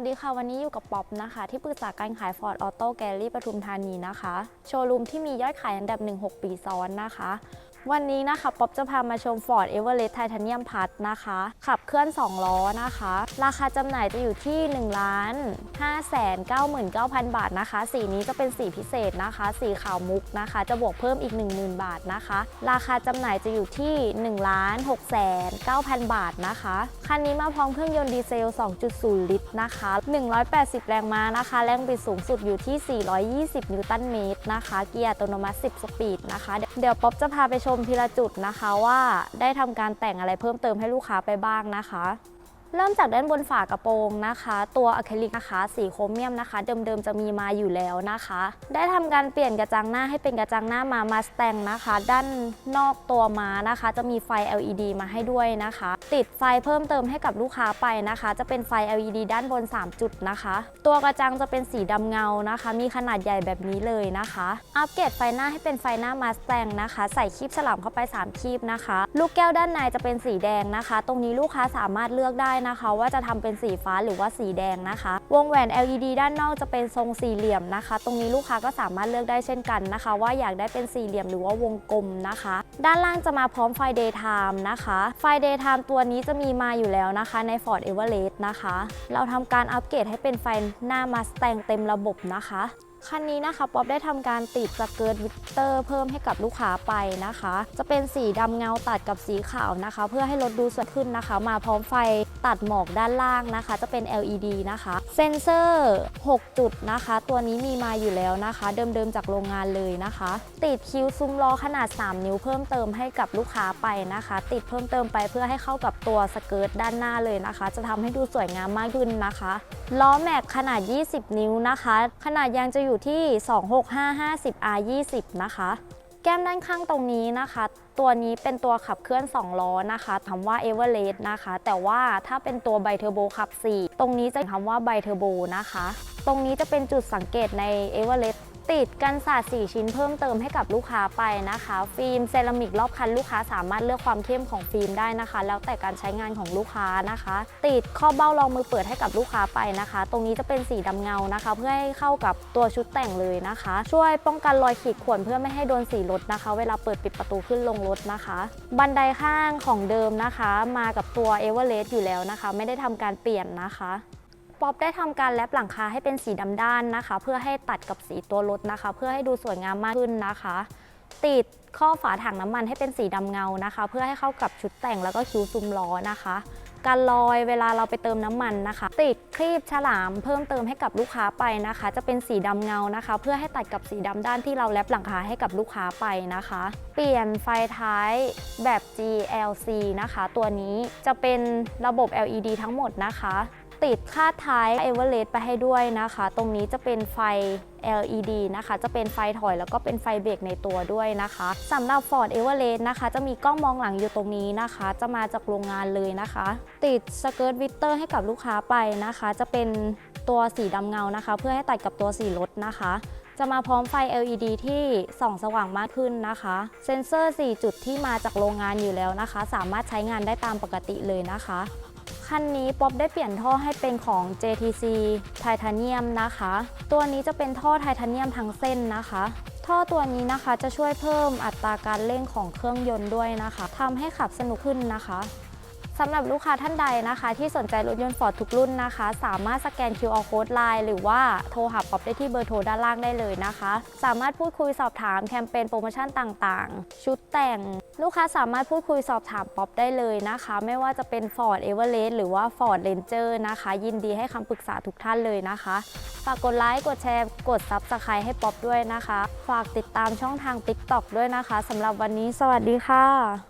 วัสดีค่ะวันนี้อยู่กับป๊อปนะคะ ที่ปรึกษาการขาย Ford Auto Gallery ปทุมธานีนะคะ โชว์รูมที่มียอดขายอันดับ 1 6 ปีซ้อนนะคะ วันนี้นะคะป๊อปจะพามาชม Ford Everest Titanium Plus นะคะ ขับเคลื่อน 2 ล้อนะคะ ราคาจำหน่ายจะอยู่ที่1ล้าน5 9 9 0 0 0 บาทนะคะ สีนี้จะเป็นสีพิเศษนะคะ สีขาวมุกนะคะ จะบวกเพิ่มอีก 10,000 บาทนะคะ ราคาจำหน่ายจะอยู่ที่1ล้าน6 9 0 0 0 บาทนะคะ คันนี้มาพร้อมเครื่องยนต์ดีเซล 2.0 ลิตรนะคะ 180 แรงม้านะคะ แรงบิดสูงสุดอยู่ที่ 420 นิวตันเมตรนะคะ เกียร์อัตโนมัติ 10 สปีดนะคะ เดี๋ยวป๊อปจะพาไปชชมทีละจุดนะคะว่าได้ทำการแต่งอะไรเพิ่มเติมให้ลูกค้าไปบ้างนะคะ เริ่มจากด้านบนฝากระโปรงนะคะ ตัวอะคริลิกนะคะสีโครเมียมนะคะ เดิมๆจะมีมาอยู่แล้วนะคะ ได้ทำการเปลี่ยนกระจังหน้าให้เป็นกระจังหน้ามามาสแตงนะคะ ด้านนอกตัวม้านะคะ จะมีไฟ LED มาให้ด้วยนะคะ ติดไฟเพิ่มเติมให้กับลูกค้าไปนะคะ จะเป็นไฟ LED ด้านบน 3 จุดนะคะ ตัวกระจังจะเป็นสีดำเงานะคะ มีขนาดใหญ่แบบนี้เลยนะคะ อัปเกรดไฟหน้าให้เป็นไฟหน้ามาสแตงนะคะ ใส่คลิปฉลามเข้าไป 3คลิปนะคะ ลูกแก้วด้านในจะเป็นสีแดงนะคะ ตรงนี้ลูกค้าสามารถเลือกได้นะคะว่าจะทำเป็นสีฟ้าหรือว่าสีแดงนะคะ วงแหวน LED ด้านนอกจะเป็นทรงสี่เหลี่ยมนะคะ ตรงนี้ลูกค้าก็สามารถเลือกได้เช่นกันนะคะ ว่าอยากได้เป็นสี่เหลี่ยมหรือว่าวงกลมนะคะ ด้านล่างจะมาพร้อมไฟ daytime นะคะ ไฟ daytime ตัวนี้จะมีมาอยู่แล้วนะคะใน Ford Everest นะคะ เราทำการอัปเกรดให้เป็นไฟหน้า Mustang เต็มระบบนะคะคันนี้นะคะป๊อปได้ทำการติดสเกิร์ตวิกเตอร์เพิ่มให้กับลูกค้าไปนะคะ จะเป็นสีดำเงาตัดกับสีขาวนะคะ เพื่อให้รถดูสวยขึ้นนะคะ มาพร้อมไฟ ตัดหมอกด้านล่างนะคะ จะเป็น LED นะคะเซนเซอร์ 6 จุดนะคะ ตัวนี้มีมาอยู่แล้วนะคะ เดิมๆจากโรงงานเลยนะคะ ติดคิ้วซุ้มล้อขนาด 3 นิ้วเพิ่มเติมให้กับลูกค้าไปนะคะ ติดเพิ่มเติมไปเพื่อให้เข้ากับตัวสเกิร์ตด้านหน้าเลยนะคะ จะทำให้ดูสวยงามมากขึ้นนะคะล้อแม็กขนาด 20 นิ้วนะคะ ขนาดยางจะอยู่ที่ 26550 R 20นะคะ แก้มด้านข้างตรงนี้นะคะ ตัวนี้เป็นตัวขับเคลื่อน 2 ล้อนะคะคำว่า Everest นะคะ แต่ว่าถ้าเป็นตัวไบเทอร์โบขับ 4 ตรงนี้จะคำว่าไบเทอร์โบนะคะ ตรงนี้จะเป็นจุดสังเกตใน Everest ติดกันศาสตร์4ชิ้นเพิ่มเติมให้กับลูกค้าไปนะคะ ฟิล์มเซรามิกรอบคันลูกค้าสามารถเลือกความเข้มของฟิล์มได้นะคะ แล้วแต่การใช้งานของลูกค้านะคะ ติดข้อเบ้ารองมือเปิดให้กับลูกค้าไปนะคะ ตรงนี้จะเป็นสีดำเงานะคะ เพื่อให้เข้ากับตัวชุดแต่งเลยนะคะ ช่วยป้องกันรอยขีดข่วนเพื่อไม่ให้โดนสีรถนะคะ เวลาเปิดปิดประตูขึ้นลงรถนะคะ บันไดข้างของเดิมนะคะ มากับตัวเอเวอเรสต์อยู่แล้วนะคะ ไม่ได้ทำการเปลี่ยนนะคะ ป๊อปได้ทำการแลปหลังคาให้เป็นสีดำด้านนะคะ เพื่อให้ตัดกับสีตัวรถนะคะ เพื่อให้ดูสวยงามมากขึ้นนะคะ ติดข้อฝาถังน้ำมันให้เป็นสีดำเงานะคะ เพื่อให้เข้ากับชุดแต่งแล้วก็คิ้วซุ้มล้อนะคะการลอยเวลาเราไปเติมน้ำมันนะคะ ติดครีบฉลามเพิ่มเติมให้กับลูกค้าไปนะคะ จะเป็นสีดำเงานะคะ เพื่อให้ตัดกับสีดำด้านที่เราแลปหลังคาให้กับลูกค้าไปนะคะ เปลี่ยนไฟท้ายแบบ GLC นะคะ ตัวนี้จะเป็นระบบ LED ทั้งหมดนะคะ ติดค่าท้าย e v e r e s t ไปให้ด้วยนะคะ ตรงนี้จะเป็นไฟ LED นะคะ จะเป็นไฟถอยแล้วก็เป็นไฟเบรกในตัวด้วยนะคะสำหรับ Ford Everest นะคะ จะมีกล้องมองหลังอยู่ตรงนี้นะคะ จะมาจากโรงงานเลยนะคะ ติดสเกิร์ตวิกเตอร์ให้กับลูกค้าไปนะคะ จะเป็นตัวสีดำเงานะคะ เพื่อให้ตัดกับตัวสีรถนะคะ จะมาพร้อมไฟ LED ที่ส่องสว่างมากขึ้นนะคะ เซ็นเซอร์ 4 จุดที่มาจากโรงงานอยู่แล้วนะคะ สามารถใช้งานได้ตามปกติเลยนะคะ คันนี้ป๊อปได้เปลี่ยนท่อให้เป็นของ JTC ไทเทเนียมนะคะ ตัวนี้จะเป็นท่อไทเทเนียมทั้งเส้นนะคะ ท่อตัวนี้นะคะจะช่วยเพิ่มอัตราการเร่งของเครื่องยนต์ด้วยนะคะทำให้ขับสนุกขึ้นนะคะ สำหรับลูกค้าท่านใดนะคะ ที่สนใจรถยนต์ฟอร์ดทุกรุ่นนะคะ สามารถสแกน QR code line หรือว่าโทรหาป๊อปได้ที่เบอร์โทรด้านล่างได้เลยนะคะ สามารถพูดคุยสอบถามแคมเปญโปรโมชั่นต่างๆ ชุดแต่ง ลูกค้าสามารถพูดคุยสอบถามป๊อปได้เลยนะคะ ไม่ว่าจะเป็น Ford Everest หรือว่า Ford Ranger นะคะ ยินดีให้คำปรึกษาทุกท่านเลยนะคะ ฝากกดไลค์กดแชร์ กด Subscribe ให้ป๊อปด้วยนะคะ ฝากติดตามช่องทาง TikTok ด้วยนะคะสำหรับวันนี้ สวัสดีค่ะ